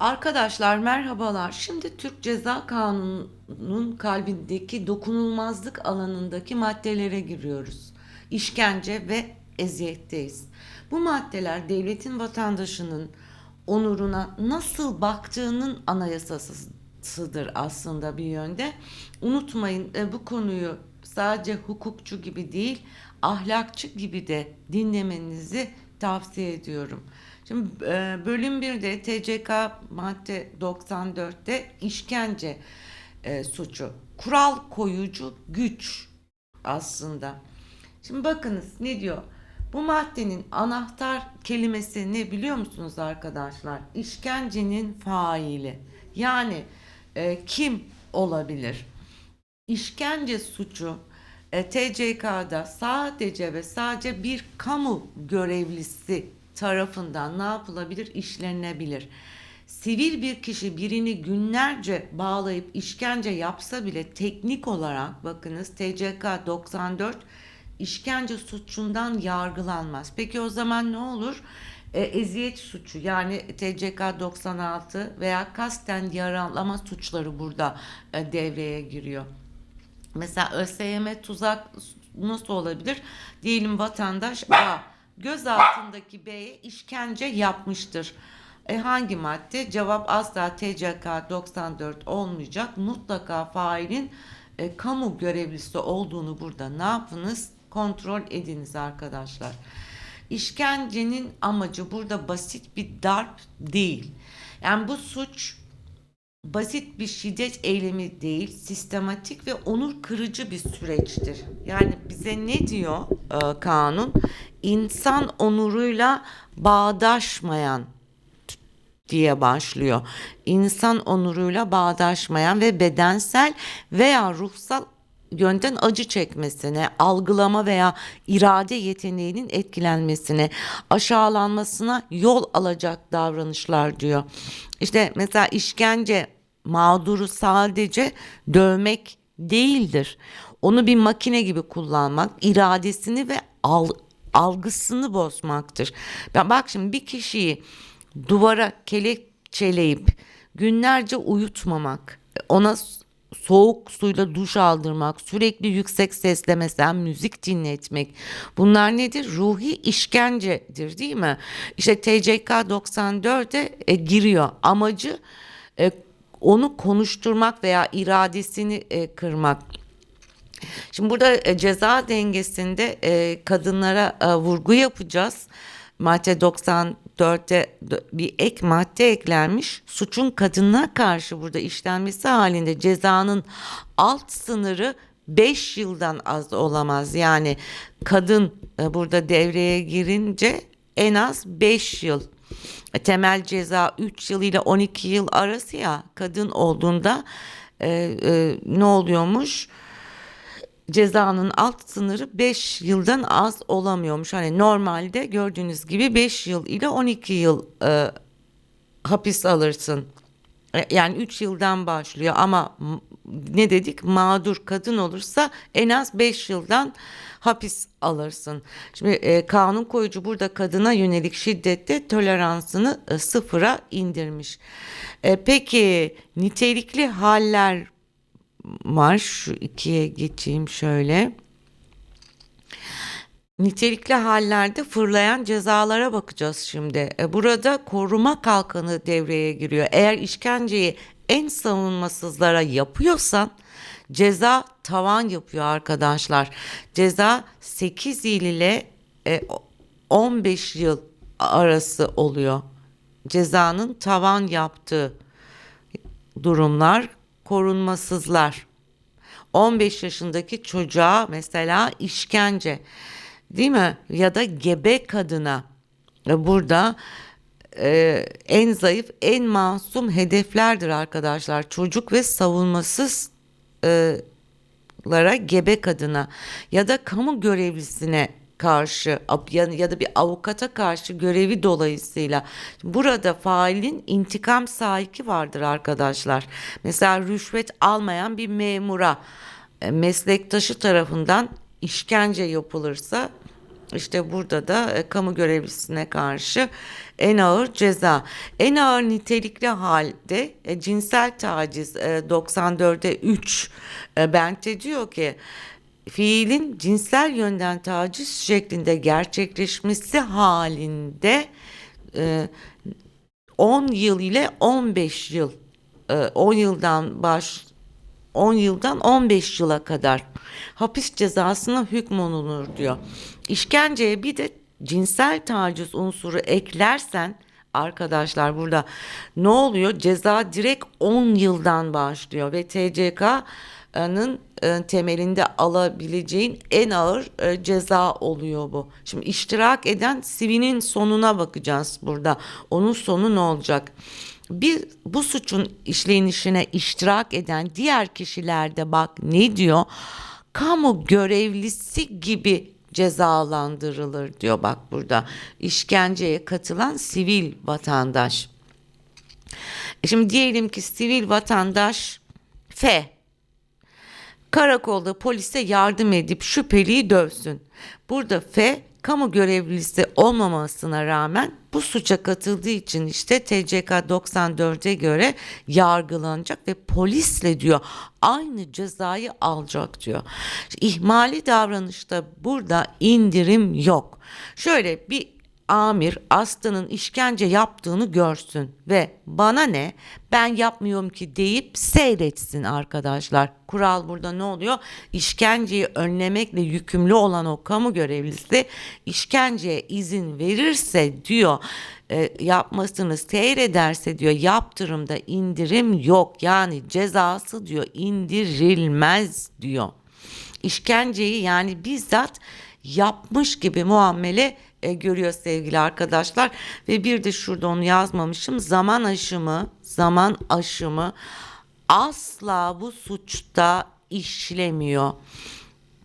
Arkadaşlar merhabalar. Şimdi Türk Ceza Kanunu'nun kalbindeki dokunulmazlık alanındaki maddelere giriyoruz. İşkence ve eziyetteyiz. Bu maddeler devletin vatandaşının onuruna nasıl baktığının anayasasıdır aslında bir yönde. Unutmayın e, bu konuyu sadece hukukçu gibi değil, ahlakçı gibi de dinlemenizi tavsiye ediyorum. Şimdi e, bölüm 1'de TCK madde 94'te işkence e, suçu. Kural koyucu güç aslında. Şimdi bakınız ne diyor? Bu maddenin anahtar kelimesi ne biliyor musunuz arkadaşlar? İşkencenin faili. Yani e, kim olabilir? İşkence suçu e, TCK'da sadece ve sadece bir kamu görevlisi tarafından ne yapılabilir? İşlenebilir. Sivil bir kişi birini günlerce bağlayıp işkence yapsa bile teknik olarak bakınız TCK 94 işkence suçundan yargılanmaz. Peki o zaman ne olur? E, eziyet suçu yani TCK 96 veya kasten yaralama suçları burada e, devreye giriyor. Mesela ÖSYM tuzak nasıl olabilir? Diyelim vatandaş A gözaltındaki B'ye işkence yapmıştır. E hangi madde? Cevap asla TCK 94 olmayacak. Mutlaka failin e, kamu görevlisi olduğunu burada ne yapınız? Kontrol ediniz arkadaşlar. İşkencenin amacı burada basit bir darp değil. Yani bu suç basit bir şiddet eylemi değil, sistematik ve onur kırıcı bir süreçtir. Yani bize ne diyor e, kanun? İnsan onuruyla bağdaşmayan diye başlıyor. İnsan onuruyla bağdaşmayan ve bedensel veya ruhsal yönden acı çekmesine, algılama veya irade yeteneğinin etkilenmesine, aşağılanmasına yol alacak davranışlar diyor. İşte mesela işkence mağduru sadece dövmek değildir. Onu bir makine gibi kullanmak, iradesini ve al, algısını bozmaktır. Ben bak şimdi bir kişiyi duvara kelepçeleyip günlerce uyutmamak, ona soğuk suyla duş aldırmak, sürekli yüksek sesle mesela müzik dinletmek. Bunlar nedir? Ruhi işkencedir değil mi? İşte TCK 94'e e, giriyor. Amacı e, onu konuşturmak veya iradesini e, kırmak. Şimdi burada e, ceza dengesinde e, kadınlara e, vurgu yapacağız. Madde 94'te bir ek madde eklenmiş. Suçun kadına karşı burada işlenmesi halinde cezanın alt sınırı 5 yıldan az olamaz. Yani kadın e, burada devreye girince en az 5 yıl. E, temel ceza 3 yıl ile 12 yıl arası ya kadın olduğunda e, e, ne oluyormuş? Cezanın alt sınırı 5 yıldan az olamıyormuş. Hani normalde gördüğünüz gibi 5 yıl ile 12 yıl e, hapis alırsın. E, yani 3 yıldan başlıyor ama ne dedik mağdur kadın olursa en az 5 yıldan hapis alırsın. Şimdi e, kanun koyucu burada kadına yönelik şiddette toleransını e, sıfıra indirmiş. E, peki nitelikli haller var. Şu ikiye geçeyim şöyle. Nitelikli hallerde fırlayan cezalara bakacağız şimdi. E, burada koruma kalkanı devreye giriyor. Eğer işkenceyi en savunmasızlara yapıyorsan ceza tavan yapıyor arkadaşlar. Ceza 8 yıl ile 15 yıl arası oluyor. Cezanın tavan yaptığı durumlar korunmasızlar. 15 yaşındaki çocuğa mesela işkence değil mi? Ya da gebe kadına burada e, en zayıf, en masum hedeflerdir arkadaşlar. Çocuk ve savunmasızlara gebe kadına ya da kamu görevlisine karşı ya da bir avukata karşı görevi dolayısıyla burada failin intikam sahiki vardır arkadaşlar. Mesela rüşvet almayan bir memura e, meslektaşı tarafından işkence yapılırsa işte burada da e, kamu görevlisine karşı en ağır ceza. En ağır nitelikli halde e, cinsel taciz e, 94'e 3 e, bente diyor ki fiilin cinsel yönden taciz şeklinde gerçekleşmesi halinde e, 10 yıl ile 15 yıl e, 10 yıldan baş 10 yıldan 15 yıla kadar hapis cezasına hükmolunur diyor. İşkenceye bir de cinsel taciz unsuru eklersen arkadaşlar burada ne oluyor? Ceza direkt 10 yıldan başlıyor ve TCK'nın e, temelinde alabileceğin en ağır e, ceza oluyor bu. Şimdi iştirak eden sivinin sonuna bakacağız burada. Onun sonu ne olacak? bir bu suçun işlenişine iştirak eden diğer kişilerde bak ne diyor? Kamu görevlisi gibi cezalandırılır diyor bak burada. İşkenceye katılan sivil vatandaş. E Şimdi diyelim ki sivil vatandaş F karakolda polise yardım edip şüpheliyi dövsün. Burada F kamu görevlisi olmamasına rağmen bu suça katıldığı için işte TCK 94'e göre yargılanacak ve polisle diyor aynı cezayı alacak diyor. İhmali davranışta burada indirim yok. Şöyle bir amir Aslı'nın işkence yaptığını görsün ve bana ne ben yapmıyorum ki deyip seyretsin arkadaşlar. Kural burada ne oluyor? İşkenceyi önlemekle yükümlü olan o kamu görevlisi işkenceye izin verirse diyor e, yapmasını seyrederse diyor yaptırımda indirim yok yani cezası diyor indirilmez diyor. İşkenceyi yani bizzat yapmış gibi muamele e, görüyor sevgili arkadaşlar ve bir de şurada onu yazmamışım zaman aşımı zaman aşımı asla bu suçta işlemiyor.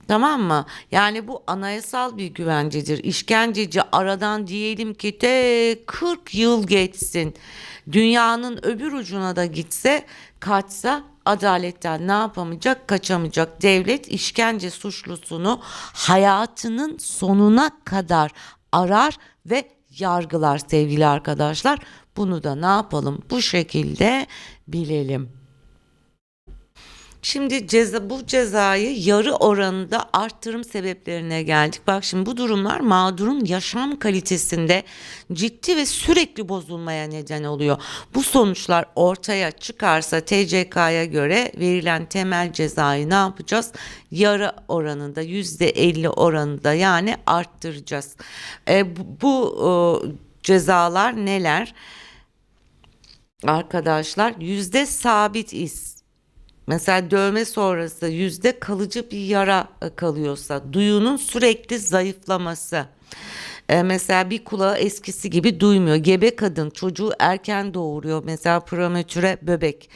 Tamam mı? Yani bu anayasal bir güvencedir. İşkenceci aradan diyelim ki te 40 yıl geçsin. Dünyanın öbür ucuna da gitse kaçsa adaletten ne yapamayacak? Kaçamayacak. Devlet işkence suçlusunu hayatının sonuna kadar arar ve yargılar sevgili arkadaşlar. Bunu da ne yapalım? Bu şekilde bilelim. Şimdi ceza bu cezayı yarı oranında arttırım sebeplerine geldik. Bak şimdi bu durumlar mağdurun yaşam kalitesinde ciddi ve sürekli bozulmaya neden oluyor. Bu sonuçlar ortaya çıkarsa TCK'ya göre verilen temel cezayı ne yapacağız? Yarı oranında yüzde elli oranında yani arttıracağız. E, bu bu e, cezalar neler? Arkadaşlar yüzde sabit is Mesela dövme sonrası yüzde kalıcı bir yara e, kalıyorsa, duyunun sürekli zayıflaması. E, mesela bir kulağı eskisi gibi duymuyor. Gebe kadın çocuğu erken doğuruyor. Mesela prematüre bebek.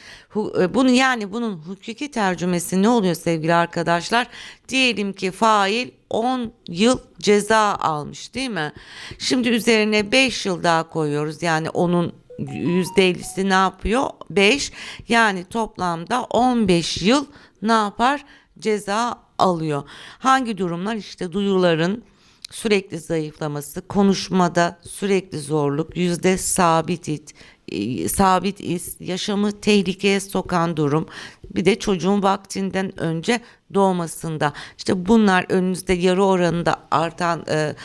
E, bunu yani bunun hukuki tercümesi ne oluyor sevgili arkadaşlar? Diyelim ki fail 10 yıl ceza almış değil mi? Şimdi üzerine 5 yıl daha koyuyoruz. Yani onun %50'si ne yapıyor? 5 yani toplamda 15 yıl ne yapar? Ceza alıyor. Hangi durumlar? İşte duyuların sürekli zayıflaması, konuşmada sürekli zorluk, yüzde sabit it, e, sabit is, yaşamı tehlikeye sokan durum, bir de çocuğun vaktinden önce doğmasında. İşte bunlar önünüzde yarı oranında artan e,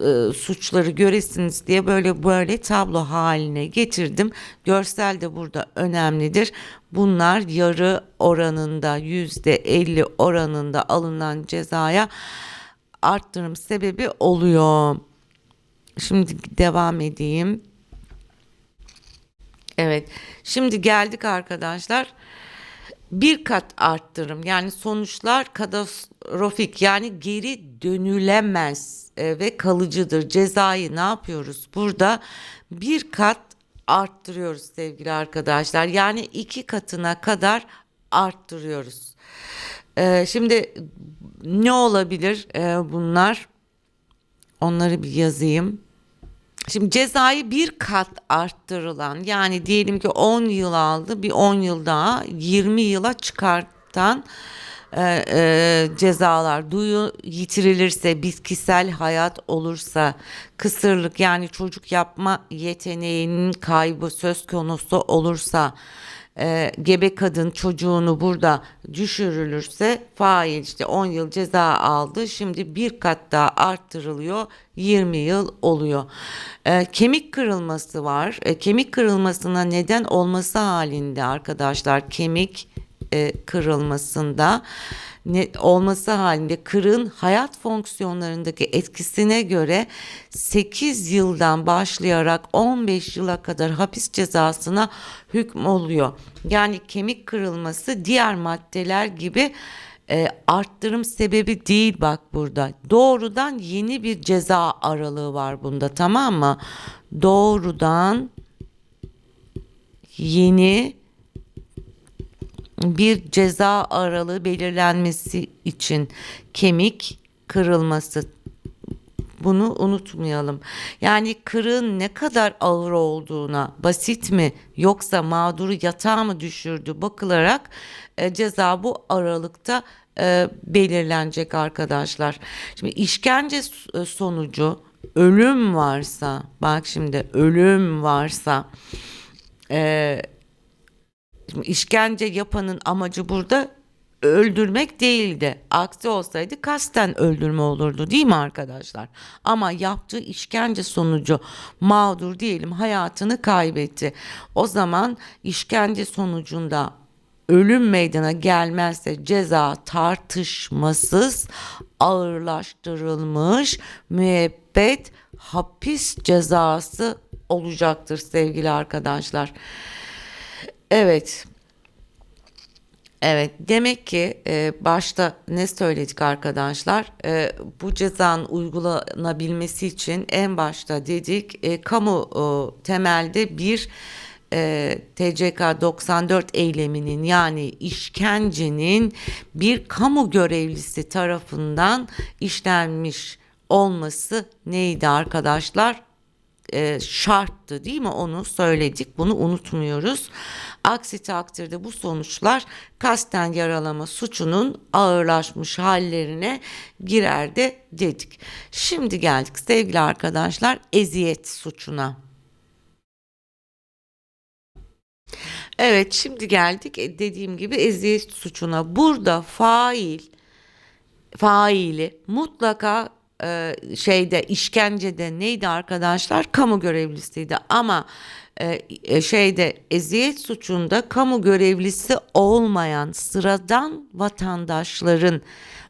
e, suçları göresiniz diye böyle böyle tablo haline getirdim. Görsel de burada önemlidir. Bunlar yarı oranında yüzde elli oranında alınan cezaya arttırım sebebi oluyor. Şimdi devam edeyim. Evet. Şimdi geldik arkadaşlar. Bir kat arttırım yani sonuçlar katastrofik yani geri dönülemez e, ve kalıcıdır. Cezayı ne yapıyoruz? Burada bir kat arttırıyoruz sevgili arkadaşlar. Yani iki katına kadar arttırıyoruz. Ee, şimdi ne olabilir ee, bunlar? Onları bir yazayım. Şimdi cezayı bir kat arttırılan yani diyelim ki 10 yıl aldı bir 10 yıl daha 20 yıla çıkartan e, e, cezalar duyu yitirilirse bitkisel hayat olursa kısırlık yani çocuk yapma yeteneğinin kaybı söz konusu olursa e, gebe kadın çocuğunu burada düşürülürse fail işte 10 yıl ceza aldı şimdi bir kat daha arttırılıyor 20 yıl oluyor. E, kemik kırılması var. E, kemik kırılmasına neden olması halinde arkadaşlar kemik e, kırılmasında ne, olması halinde kırığın hayat fonksiyonlarındaki etkisine göre 8 yıldan başlayarak 15 yıla kadar hapis cezasına hükm oluyor. Yani kemik kırılması diğer maddeler gibi e, arttırım sebebi değil bak burada. Doğrudan yeni bir ceza aralığı var bunda tamam mı? Doğrudan yeni bir ceza aralığı belirlenmesi için kemik kırılması bunu unutmayalım. Yani kırığın ne kadar ağır olduğuna basit mi yoksa mağduru yatağa mı düşürdü bakılarak e, ceza bu aralıkta e, belirlenecek arkadaşlar. Şimdi işkence s- sonucu ölüm varsa bak şimdi ölüm varsa e, Şimdi işkence yapanın amacı burada öldürmek değildi. Aksi olsaydı kasten öldürme olurdu değil mi arkadaşlar? Ama yaptığı işkence sonucu mağdur diyelim hayatını kaybetti. O zaman işkence sonucunda ölüm meydana gelmezse ceza tartışmasız ağırlaştırılmış müebbet hapis cezası olacaktır sevgili arkadaşlar. Evet. Evet, demek ki e, başta ne söyledik arkadaşlar? E, bu cezanın uygulanabilmesi için en başta dedik e, kamu e, temelde bir e, TCK 94 eyleminin yani işkencenin bir kamu görevlisi tarafından işlenmiş olması neydi arkadaşlar? E, şarttı değil mi onu söyledik bunu unutmuyoruz. Aksi takdirde bu sonuçlar kasten yaralama suçunun ağırlaşmış hallerine girer de dedik. Şimdi geldik sevgili arkadaşlar eziyet suçuna. Evet şimdi geldik e, dediğim gibi eziyet suçuna. Burada fail faili mutlaka e, şeyde işkencede neydi arkadaşlar kamu görevlisiydi ama e, e, şeyde eziyet suçunda kamu görevlisi olmayan sıradan vatandaşların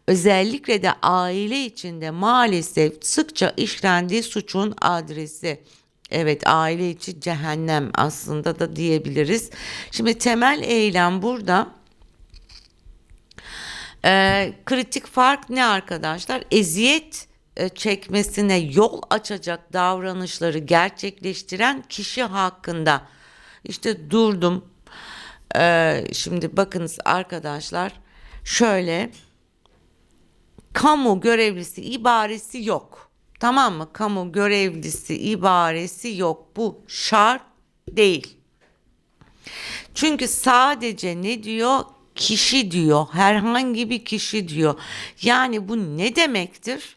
özellikle de aile içinde maalesef sıkça işlendiği suçun adresi. Evet aile içi cehennem aslında da diyebiliriz. Şimdi temel eylem burada ee, kritik fark ne arkadaşlar? Eziyet çekmesine yol açacak davranışları gerçekleştiren kişi hakkında. İşte durdum. Ee, şimdi bakınız arkadaşlar şöyle kamu görevlisi ibaresi yok. Tamam mı? Kamu görevlisi ibaresi yok. Bu şart değil. Çünkü sadece ne diyor? Kişi diyor. Herhangi bir kişi diyor. Yani bu ne demektir?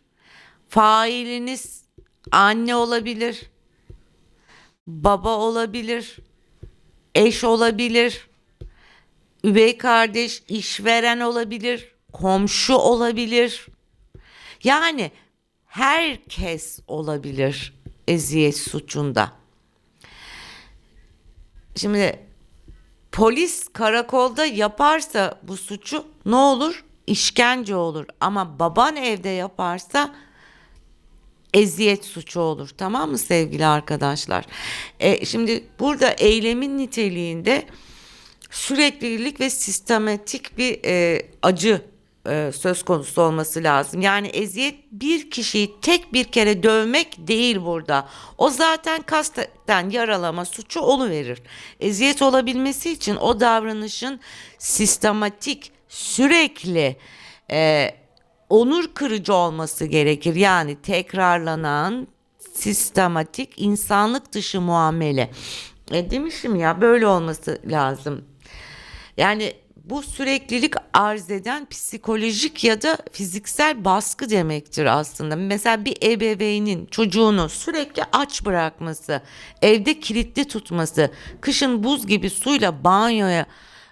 Failiniz anne olabilir, baba olabilir, eş olabilir, üvey kardeş, işveren olabilir, komşu olabilir. Yani herkes olabilir eziyet suçunda. Şimdi polis karakolda yaparsa bu suçu ne olur? İşkence olur. Ama baban evde yaparsa eziyet suçu olur. Tamam mı sevgili arkadaşlar? E, şimdi burada eylemin niteliğinde süreklilik ve sistematik bir e, acı e, söz konusu olması lazım. Yani eziyet bir kişiyi tek bir kere dövmek değil burada. O zaten kasten yaralama suçu oluverir. Eziyet olabilmesi için o davranışın sistematik, sürekli e, onur kırıcı olması gerekir. Yani tekrarlanan sistematik insanlık dışı muamele. E demişim ya böyle olması lazım. Yani bu süreklilik arz eden psikolojik ya da fiziksel baskı demektir aslında. Mesela bir ebeveynin çocuğunu sürekli aç bırakması, evde kilitli tutması, kışın buz gibi suyla banyoya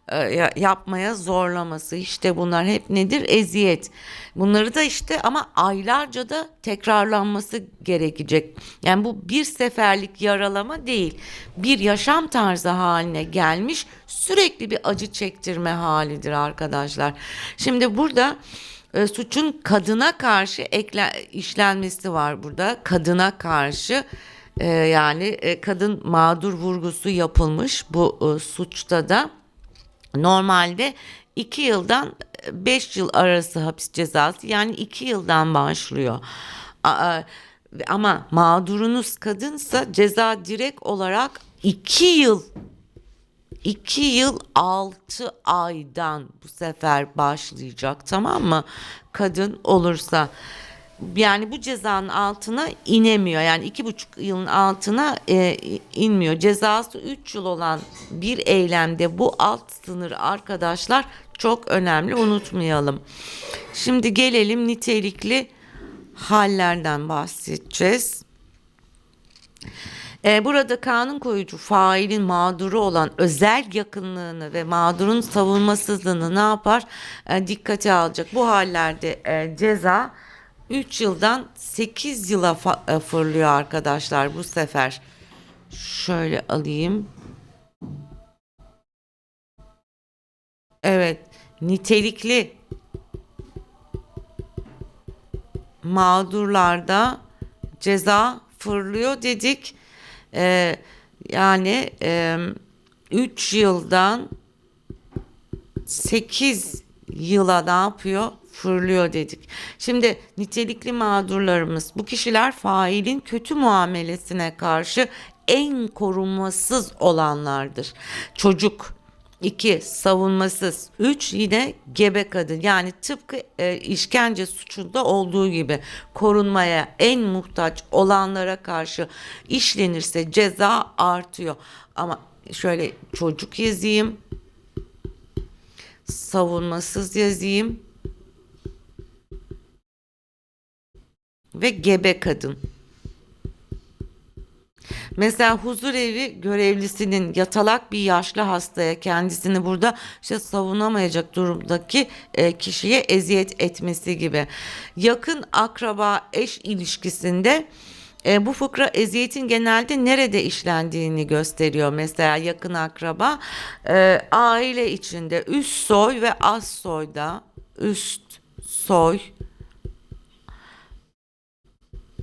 e, ya- yapmaya zorlaması. İşte bunlar hep nedir? Eziyet. Bunları da işte ama aylarca da tekrarlanması gerekecek. Yani bu bir seferlik yaralama değil. Bir yaşam tarzı haline gelmiş sürekli bir acı çektirme halidir arkadaşlar. Şimdi burada e, suçun kadına karşı ekle, işlenmesi var burada. Kadına karşı e, yani kadın mağdur vurgusu yapılmış bu suçta da Normalde 2 yıldan 5 yıl arası hapis cezası yani 2 yıldan başlıyor. Ama mağdurunuz kadınsa ceza direkt olarak 2 yıl 2 yıl 6 aydan bu sefer başlayacak tamam mı? Kadın olursa yani bu cezanın altına inemiyor. Yani iki buçuk yılın altına e, inmiyor. Cezası 3 yıl olan bir eylemde bu alt sınır arkadaşlar çok önemli unutmayalım. Şimdi gelelim nitelikli hallerden bahsedeceğiz. E, burada kanun koyucu failin mağduru olan özel yakınlığını ve mağdurun savunmasızlığını ne yapar? E, dikkate alacak. Bu hallerde e, ceza 3 yıldan 8 yıla e, fırlıyor arkadaşlar bu sefer. Şöyle alayım. Evet, nitelikli mağdurlarda ceza fırlıyor dedik. Ee, yani 3 yıldan 8 yıla ne yapıyor? Fırlıyor dedik. Şimdi nitelikli mağdurlarımız bu kişiler failin kötü muamelesine karşı en korunmasız olanlardır. Çocuk 2. Savunmasız. 3. Yine gebe kadın. Yani tıpkı e, işkence suçunda olduğu gibi korunmaya en muhtaç olanlara karşı işlenirse ceza artıyor. Ama şöyle çocuk yazayım. Savunmasız yazayım. Ve gebe kadın. Mesela huzur evi görevlisinin yatalak bir yaşlı hastaya kendisini burada işte savunamayacak durumdaki e, kişiye eziyet etmesi gibi. Yakın akraba eş ilişkisinde e, bu fıkra eziyetin genelde nerede işlendiğini gösteriyor. Mesela yakın akraba e, aile içinde üst soy ve az soyda üst soy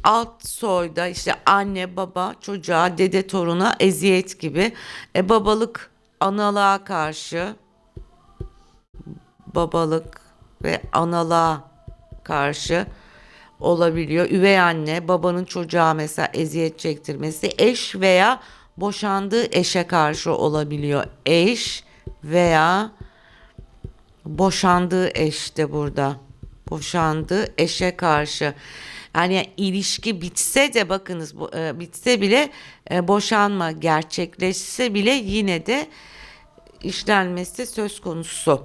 alt soyda işte anne baba çocuğa dede toruna eziyet gibi e, babalık analığa karşı babalık ve analığa karşı olabiliyor. Üvey anne babanın çocuğa mesela eziyet çektirmesi eş veya boşandığı eşe karşı olabiliyor. Eş veya boşandığı eş de burada. Boşandığı eşe karşı. Yani ilişki bitse de bakınız bu- e, bitse bile e, boşanma gerçekleşse bile yine de işlenmesi söz konusu.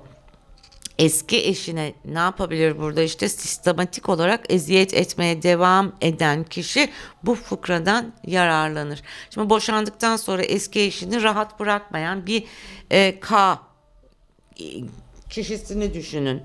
Eski eşine ne yapabilir burada işte sistematik olarak eziyet etmeye devam eden kişi bu fıkradan yararlanır. Şimdi boşandıktan sonra eski eşini rahat bırakmayan bir e, K kişisini düşünün.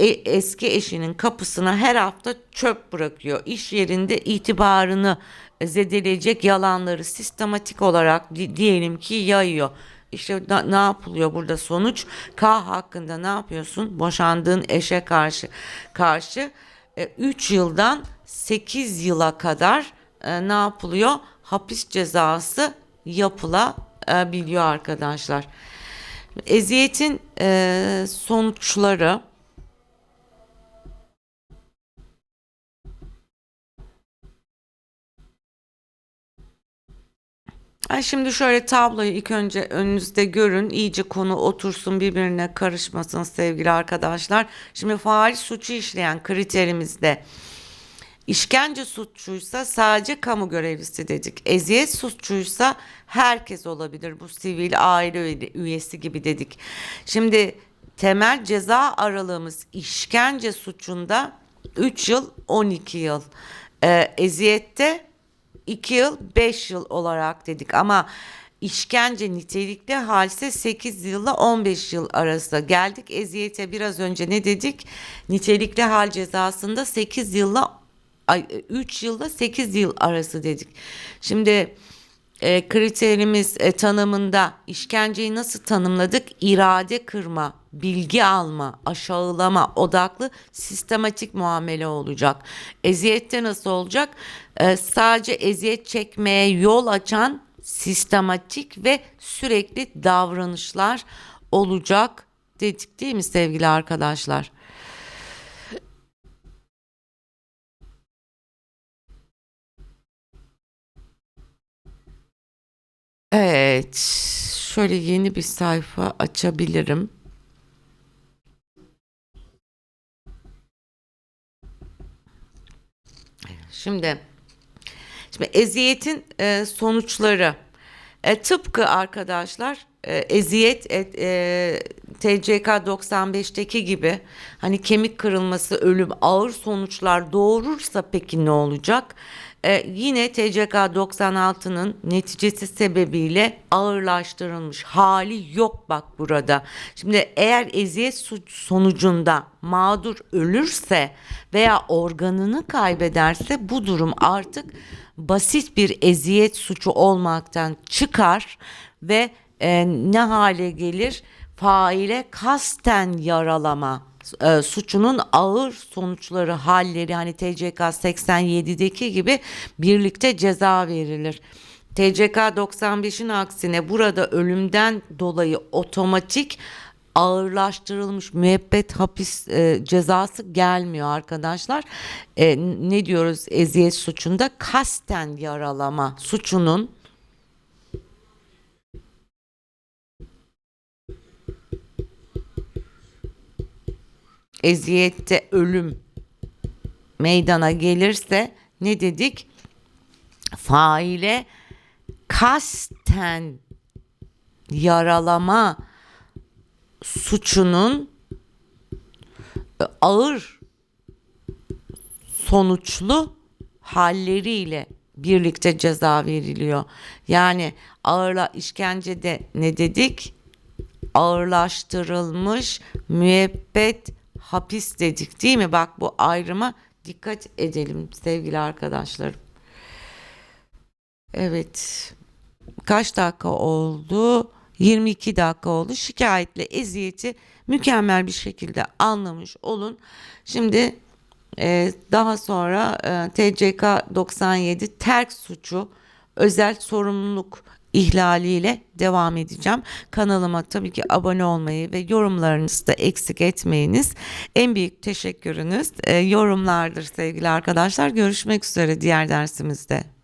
E, eski eşinin kapısına her hafta çöp bırakıyor. İş yerinde itibarını zedeleyecek yalanları sistematik olarak di- diyelim ki yayıyor. İşte na- ne yapılıyor burada sonuç? K hakkında ne yapıyorsun? Boşandığın eşe karşı karşı 3 yıldan 8 yıla kadar e, ne yapılıyor? Hapis cezası yapılabiliyor arkadaşlar. Eziyetin e, sonuçları Ay şimdi şöyle tabloyu ilk önce önünüzde görün. iyice konu otursun birbirine karışmasın sevgili arkadaşlar. Şimdi faal suçu işleyen kriterimizde işkence suçuysa sadece kamu görevlisi dedik. Eziyet suçuysa herkes olabilir. Bu sivil aile üye- üyesi gibi dedik. Şimdi temel ceza aralığımız işkence suçunda 3 yıl 12 yıl. Ee, eziyette 2 yıl 5 yıl olarak dedik ama işkence nitelikli halse 8 yılla 15 yıl arası. Geldik eziyete biraz önce ne dedik? Nitelikli hal cezasında 8 yılla ay 3 yılla 8 yıl arası dedik. Şimdi e, kriterimiz e, tanımında işkenceyi nasıl tanımladık? İrade kırma, bilgi alma, aşağılama odaklı sistematik muamele olacak. Eziyette nasıl olacak? E, sadece eziyet çekmeye yol açan sistematik ve sürekli davranışlar olacak dedik değil mi sevgili arkadaşlar? Evet, şöyle yeni bir sayfa açabilirim. Şimdi, şimdi eziyetin e, sonuçları e, tıpkı arkadaşlar e, eziyet e, e, TCK 95'teki gibi hani kemik kırılması, ölüm ağır sonuçlar doğurursa peki ne olacak? E, yine TCK 96'nın neticesi sebebiyle ağırlaştırılmış hali yok bak burada. Şimdi eğer eziyet suç sonucunda mağdur ölürse veya organını kaybederse bu durum artık basit bir eziyet suçu olmaktan çıkar ve e, ne hale gelir? Faile kasten yaralama e, suçunun ağır sonuçları halleri hani TCK 87'deki gibi birlikte ceza verilir. TCK 95'in aksine burada ölümden dolayı otomatik ağırlaştırılmış müebbet hapis e, cezası gelmiyor arkadaşlar. E, ne diyoruz eziyet suçunda kasten yaralama suçunun eziyette ölüm meydana gelirse ne dedik? Faile kasten yaralama suçunun e, ağır sonuçlu halleriyle birlikte ceza veriliyor. Yani ağırla işkencede ne dedik? Ağırlaştırılmış müebbet hapis dedik değil mi? Bak bu ayrıma dikkat edelim sevgili arkadaşlarım. Evet. Kaç dakika oldu? 22 dakika oldu. Şikayetle eziyeti mükemmel bir şekilde anlamış olun. Şimdi e, daha sonra e, TCK 97 terk suçu özel sorumluluk ihlaliyle devam edeceğim. Kanalıma tabii ki abone olmayı ve yorumlarınızı da eksik etmeyiniz. En büyük teşekkürünüz e, yorumlardır sevgili arkadaşlar. Görüşmek üzere diğer dersimizde.